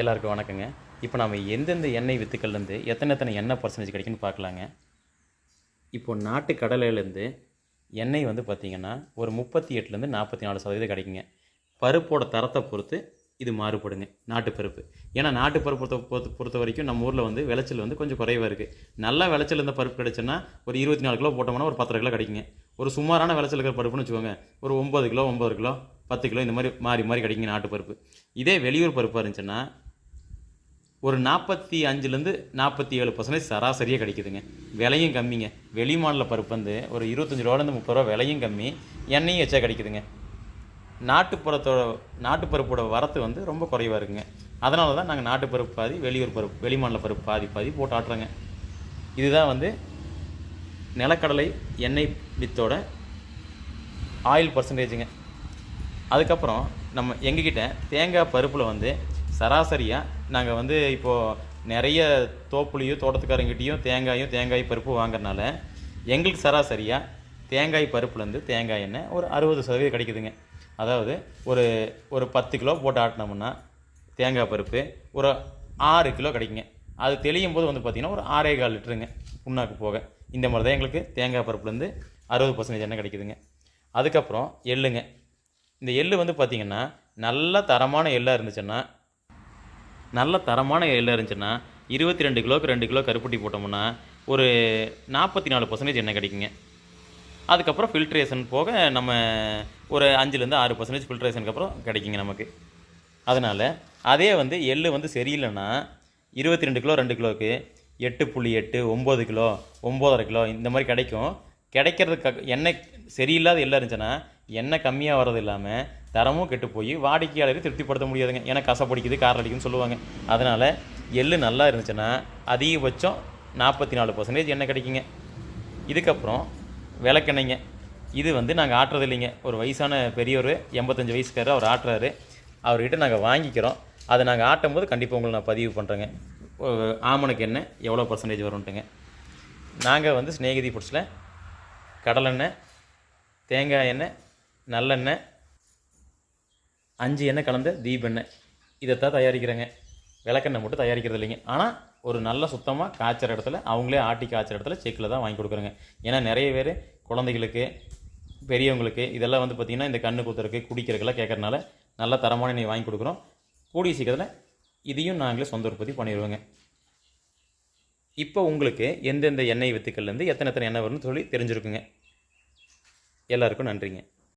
எல்லாருக்கும் வணக்கங்க. இப்போ நம்ம எந்தெந்த எண்ணெய் வித்துக்கள்லேருந்து எத்தனை எத்தனை எண்ணெய் பர்சன்டேஜ் கிடைக்குன்னு பார்க்கலாங்க. இப்போ நாட்டு கடலையிலேருந்து எண்ணெய் வந்து பார்த்திங்கன்னா ஒரு முப்பத்தி எட்டுலேருந்து நாற்பத்தி நாலு சதவீதம் கிடைக்குங்க. பருப்போட தரத்தை பொறுத்து இது மாறுபடுங்க நாட்டு பருப்பு. ஏன்னா நாட்டு பருப்பு பொறுத்த பொறுத்த வரைக்கும் நம்ம ஊரில் வந்து விளைச்சல் வந்து கொஞ்சம் குறைவாக இருக்குது நல்லா விளைச்சல் இருந்த பருப்பு கிடைச்சுன்னா ஒரு இருபத்தி நாலு கிலோ போட்டோம்னா ஒரு பத்தரை கிலோ கிடைக்குங்க. ஒரு சுமாரான விளைச்சல் இருக்கிற பருப்புன்னு வச்சுக்கோங்க ஒரு ஒம்பது கிலோ ஒம்பது கிலோ பத்து கிலோ இந்த மாதிரி மாறி மாறி கிடைக்குங்க நாட்டு பருப்பு. இதே வெளியூர் பருப்பாக இருந்துச்சுன்னா ஒரு நாற்பத்தி அஞ்சுலேருந்து நாற்பத்தி ஏழு பர்சன்டேஜ் சராசரியாக கிடைக்குதுங்க. விலையும் கம்மிங்க. வெளி மாநில பருப்பு வந்து ஒரு இருபத்தஞ்சி ரூபாலேருந்து முப்பது ரூபா விலையும் கம்மி. எண்ணெயும் வச்சா கிடைக்குதுங்க. நாட்டுப்புறத்தோட நாட்டுப்பருப்போட வரத்து வந்து ரொம்ப குறைவாக இருக்குங்க. அதனால தான் நாங்கள் நாட்டுப்பருப்பு பாதி வெளியூர் பருப்பு வெளி மாநில பருப்பு பாதி பாதி போட்டு ஆட்டுறோங்க. இதுதான் வந்து நிலக்கடலை எண்ணெய் வித்தோட ஆயில் பர்சன்டேஜுங்க அதுக்கப்புறம் நம்ம எங்ககிட்ட தேங்காய் பருப்பில் வந்து சராசரியாக நாங்கள் வந்து இப்போது நிறைய தோப்புலையும் தோட்டத்துக்காரங்கிட்டையும் தேங்காயும் தேங்காய் பருப்பு வாங்குறனால எங்களுக்கு சராசரியாக தேங்காய் பருப்புலேருந்து தேங்காய் எண்ணெய் ஒரு அறுபது சதவீதம் கிடைக்குதுங்க. அதாவது ஒரு ஒரு பத்து கிலோ போட்டு ஆட்டினோம்னா தேங்காய் பருப்பு ஒரு ஆறு கிலோ கிடைக்குங்க. அது தெளியும் போது வந்து பார்த்திங்கன்னா ஒரு ஆறே கால் லிட்டருங்க புண்ணாக்கு போக. இந்த மாதிரி தான் எங்களுக்கு தேங்காய் பருப்புலேருந்து அறுபது பர்சன்டேஜ் எண்ணெய் கிடைக்குதுங்க. அதுக்கப்புறம் எள்ளுங்க. இந்த எள்ளு வந்து பார்த்திங்கன்னா நல்ல தரமான எள்ளாக இருந்துச்சுன்னா நல்ல தரமான எள்ளு இருந்துச்சுன்னா இருபத்தி ரெண்டு கிலோக்கு ரெண்டு கிலோ கருப்பட்டி போட்டோம்னா ஒரு நாற்பத்தி நாலு பர்சன்டேஜ் எண்ணெய் கிடைக்குங்க. அதுக்கப்புறம் ஃபில்ட்ரேஷன் போக நம்ம ஒரு அஞ்சுலேருந்து ஆறு பர்சன்டேஜ் ஃபில்ட்ரேஷனுக்கு அப்புறம் கிடைக்குங்க நமக்கு. அதனால் அதே வந்து எள்ளு வந்து சரியில்லைன்னா இருபத்தி ரெண்டு கிலோ ரெண்டு கிலோவுக்கு எட்டு புள்ளி எட்டு ஒம்பது கிலோ ஒம்போதரை கிலோ இந்த மாதிரி கிடைக்கும். கிடைக்கிறதுக்கு எண்ணெய் சரியில்லாத எல்லாம் இருந்துச்சுன்னா எண்ணெய் கம்மியாக வர்றது இல்லாமல் தரமும் கெட்டு போய் வாடிக்கையாளரை திருப்திப்படுத்த முடியாதுங்க. ஏன்னா கசப்படிக்குது காரம் அடிக்குதுன்னு சொல்லுவாங்க. அதனால் எள்ளு நல்லா இருந்துச்சுன்னா அதிகபட்சம் நாற்பத்தி நாலு பர்சன்டேஜ் எண்ணெய் கிடைக்குங்க. இதுக்கப்புறம் விளக்கெண்ணெய்ங்க. இது வந்து நாங்கள் ஆட்டுறது இல்லைங்க. ஒரு வயசான பெரியவர் எண்பத்தஞ்சு வயசுக்காரர் அவர் ஆட்டுறாரு. அவர்கிட்ட நாங்கள் வாங்கிக்கிறோம். அதை நாங்கள் ஆட்டும் போது கண்டிப்பாக உங்களை நான் பதிவு பண்ணுறேங்க ஆமனுக்கு எண்ணெய் எவ்வளோ பர்சன்டேஜ் வரும்ட்டுங்க. நாங்கள் வந்து ஸ்நேகிதி ஃபுட்ஸில் கடலெண்ணெய் தேங்காய் எண்ணெய் நல்லெண்ணெய் அஞ்சு எண்ணெய் கலந்த தீபெண்ணெய் இதைத்தான் தயாரிக்கிறேங்க. விளக்கெண்ணெய் மட்டும் தயாரிக்கிறது இல்லைங்க. ஆனால் ஒரு நல்ல சுத்தமாக காய்ச்சற இடத்துல அவங்களே ஆட்டி காய்ச்சற இடத்துல செக்கில் தான் வாங்கி கொடுக்குறேங்க. ஏன்னா நிறைய பேர் குழந்தைகளுக்கு பெரியவங்களுக்கு இதெல்லாம் வந்து பார்த்திங்கன்னா இந்த கண்ணு குத்துறக்கு குடிக்கிறதுக்கெல்லாம் கேட்குறனால நல்ல தரமான எண்ணெய் வாங்கி கொடுக்குறோம். கூடிய சீக்கிரத்தில் இதையும் நாங்களே சொந்த உற்பத்தி பண்ணிடுவோங்க. இப்போ உங்களுக்கு எந்தெந்த எண்ணெய் வித்துக்கள்லேருந்து எத்தனை எத்தனை எண்ணெய் வரும்னு சொல்லி தெரிஞ்சிருக்குங்க. எல்லாருக்கும் நன்றிங்க.